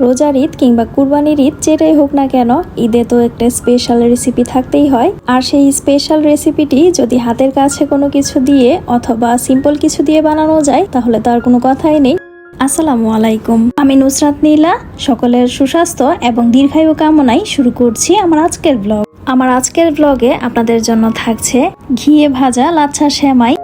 রোজার ঈদ কিংবা কুরবানির ঈদ যেটাই হোক না কেন, ঈদে তো একটা স্পেশাল রেসিপি থাকতেই হয়। আর সেই স্পেশাল রেসিপিটি যদি হাতের কাছে কোনো কিছু দিয়ে অথবা সিম্পল কিছু দিয়ে বানানো যায়, তাহলে তার কোনো কথাই নেই। আসসালামু আলাইকুম। আমি নুসরাত নীলা, সকলের সুস্বাস্থ্য এবং দীর্ঘায়ু কামনায় শুরু করছি আমার আজকের ব্লগ আমার আজকের ব্লগে আপনাদের জন্য থাকছে ঘিয়ে ভাজা লাচ্ছা সেমাই।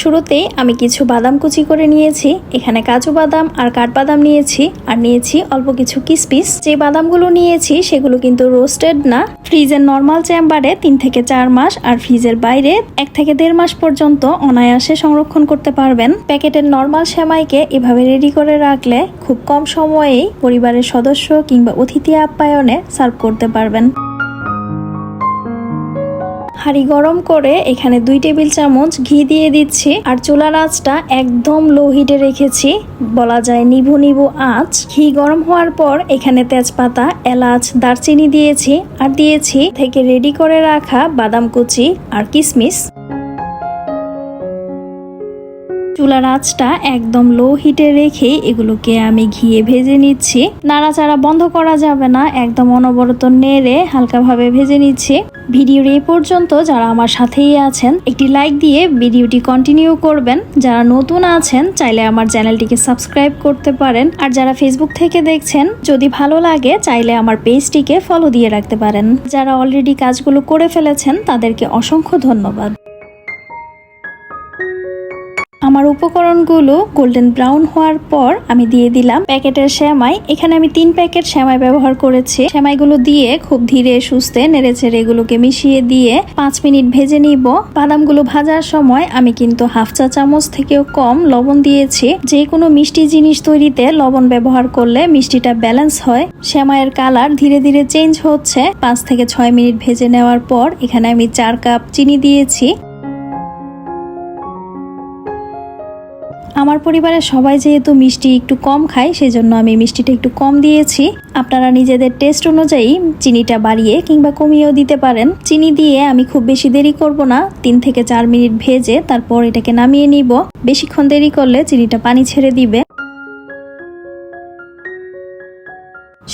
শুরুতেই আমি কিছু বাদাম কুচি করে নিয়েছি, এখানে কাজু বাদাম আর কাঠবাদাম নিয়েছি, আর নিয়েছি অল্প কিছু কিসপিস যে বাদামগুলো নিয়েছি, সেগুলো কিন্তু রোস্টেড না। ফ্রিজের নর্মাল চেম্বারে তিন থেকে চার মাস, আর ফ্রিজের বাইরে এক থেকে দেড় মাস পর্যন্ত অনায়াসে সংরক্ষণ করতে পারবেন। প্যাকেটের নর্মাল সেমাইকে এভাবে রেডি করে রাখলে খুব কম সময়েই পরিবারের সদস্য কিংবা অতিথি আপ্যায়নে সার্ভ করতে পারবেন। হাঁড়ি গরম করে এখানে দুই টেবিল চামচ ঘি দিয়ে দিচ্ছি। আর চুলার আঁচটা একদম লো হিটে রেখেছি। বলা যায় নিভু নিভু আঁচ। ঘি গরম হওয়ার পর এখানে তেজপাতা, এলাচ, দারচিনি দিয়েছি। আর দিয়েছি থেকে রেডি করে রাখা বাদাম কুচি আর কিশমিশ চুলার আঁচটা একদম লো হিটে রেখে এগুলোকে আমি ঘিয়ে ভেজে নিচ্ছি। নাড়াচাড়া বন্ধ করা যাবে না, একদম অনবরত নেড়ে হালকাভাবে ভেজে নিচ্ছি। ভিডিওর এই পর্যন্ত, যারা আমার সাথেই আছেন, একটি লাইক দিয়ে ভিডিওটি কন্টিনিউ করবেন। যারা নতুন আছেন, চাইলে আমার চ্যানেলটিকে সাবস্ক্রাইব করতে পারেন। আর যারা ফেসবুক থেকে দেখছেন, যদি ভালো লাগে, চাইলে আমার পেজটিকে ফলো দিয়ে রাখতে পারেন। যারা অলরেডি কাজগুলো করে ফেলেছেন, তাদেরকে অসংখ্য ধন্যবাদ। আমার উপকরণগুলো গোল্ডেন ব্রাউন হওয়ার পর আমি দিয়ে দিলাম প্যাকেটের শ্যামাই। এখানে আমি তিন প্যাকেট শ্যামাই ব্যবহার করেছি। শ্যামাইগুলো দিয়ে খুব ধীরে সুস্থে নেড়েচেড়ে এগুলোকে মিশিয়ে দিয়ে পাঁচ মিনিট ভেজে নিব। বাদামগুলো ভাজার সময় আমি কিন্তু হাফ চা চামচ থেকেও কম লবণ দিয়েছি। যে কোনো মিষ্টি জিনিস তৈরিতে লবণ ব্যবহার করলে মিষ্টিটা ব্যালেন্স হয়। শ্যামাইয়ের কালার ধীরে ধীরে চেঞ্জ হচ্ছে। পাঁচ থেকে ছয় মিনিট ভেজে নেওয়ার পর এখানে আমি চার কাপ চিনি দিয়েছি। আমার পরিবারের সবাই যেহেতু মিষ্টি একটু কম খায়, সেজন্য আমি মিষ্টিটা একটু কম দিয়েছি। আপনারা নিজেদের টেস্ট অনুযায়ী চিনিটা বাড়িয়ে কিংবা কমিয়েও দিতে পারেন। চিনি দিয়ে আমি খুব বেশি দেরি করব না, তিন থেকে চার মিনিট ভেজে তারপর এটাকে নামিয়ে নিব। বেশিক্ষণ দেরি করলে চিনিটা পানি ছেড়ে দিবে।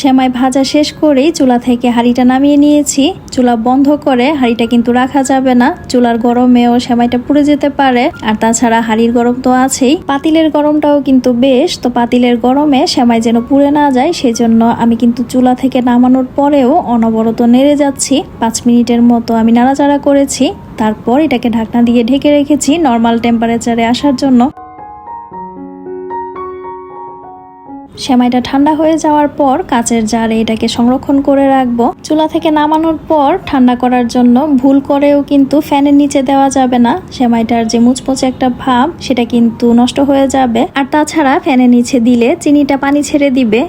সেমাই ভাজা শেষ করেই চুলা থেকে হাঁড়িটা নামিয়ে নিয়েছি। চুলা বন্ধ করে হাঁড়িটা কিন্তু রাখা যাবে না। চুলার গরমেও সেমাইটা পুড়ে যেতে পারে। আর তাছাড়া হাঁড়ির গরম তো আছেই। পাতিলের গরমটাও কিন্তু বেশ। তো পাতিলের গরমে সেমাই যেন পুড়ে না যায়, সেজন্য আমি কিন্তু চুলা থেকে নামানোর পরেও অনবরত নেড়ে যাচ্ছি। পাঁচ মিনিটের মতো আমি নাড়াচাড়া করেছি। তারপর এটাকে ঢাকনা দিয়ে ঢেকে রেখেছি নর্মাল টেম্পারেচারে আসার জন্য। সেমাইটা ঠান্ডা হয়ে যাওয়ার পর কাচের জারে এটাকে সংরক্ষণ করে রাখব। চুলা থেকে নামানোর পর ঠান্ডা করার জন্য ভুল করেও কিন্তু ফ্যানের নিচে দেওয়া যাবে না। সেমাইটার যে মুচমুচে একটা ভাব, সেটা কিন্তু নষ্ট হয়ে যাবে। আর তাছাড়া ফ্যানের নিচে দিলে চিনিটা পানি ছেড়ে দিবে।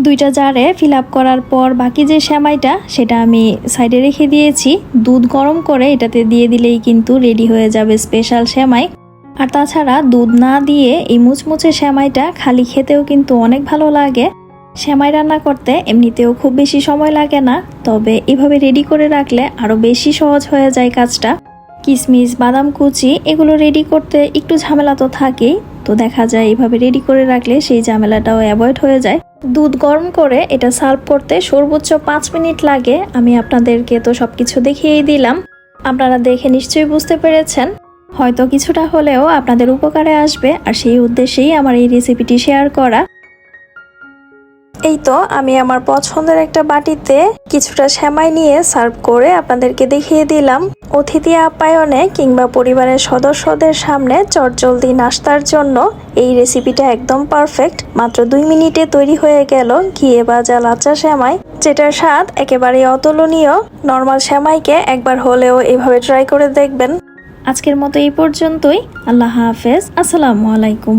দুইটা জারে ফিল আপ করার পর বাকি যে সেমাইটা, সেটা আমি সাইডে রেখে দিয়েছি। দুধ গরম করে এটাতে দিয়ে দিলেই কিন্তু রেডি হয়ে যাবে স্পেশাল সেমাই। আর তাছাড়া দুধ না দিয়ে এই মুচমুচে সেমাইটা খালি খেতেও কিন্তু অনেক ভালো লাগে। সেমাই রান্না করতে এমনিতেও খুব বেশি সময় লাগে না, তবে এভাবে রেডি করে রাখলে আরও বেশি সহজ হয়ে যায় কাজটা। কিশমিশ বাদাম কুচি এগুলো রেডি করতে একটু ঝামেলা তো থাকেই, তো দেখা যায় এভাবে রেডি করে রাখলে সেই ঝামেলাটাও অ্যাভয়েড হয়ে যায়। দুধ গরম করে এটা সার্ভ করতে সর্বোচ্চ পাঁচ মিনিট লাগে, আমি আপনাদেরকে তো সবকিছু দেখিয়েই দিলাম। আপনারা দেখে নিশ্চয়ই বুঝতে পেরেছেন। হয়তো কিছুটা হলেও আপনাদের উপকারে আসবে আর সেই উদ্দেশ্যেই আমার এই রেসিপিটি শেয়ার করা। এই তো আমি আমার পছন্দের একটা বাটিতে কিছুটা সেমাই নিয়ে সার্ভ করে আপনাদেরকে দেখিয়ে দিলাম। অতিথি আপ্যায়নে কিংবা পরিবারের সদস্যদের সামনে চটজলদি নাস্তার জন্য এই রেসিপিটা একদম পারফেক্ট মাত্র দুই মিনিটে তৈরি হয়ে গেল ঘিয়ে ভাজা লাচা সেমাই, যেটার স্বাদ একেবারেই অতুলনীয়। নর্মাল সেমাইকে একবার হলেও এভাবে ট্রাই করে দেখবেন। আজকের মতো এই পর্যন্তই। আল্লাহ হাফেজ। আসসালামু আলাইকুম।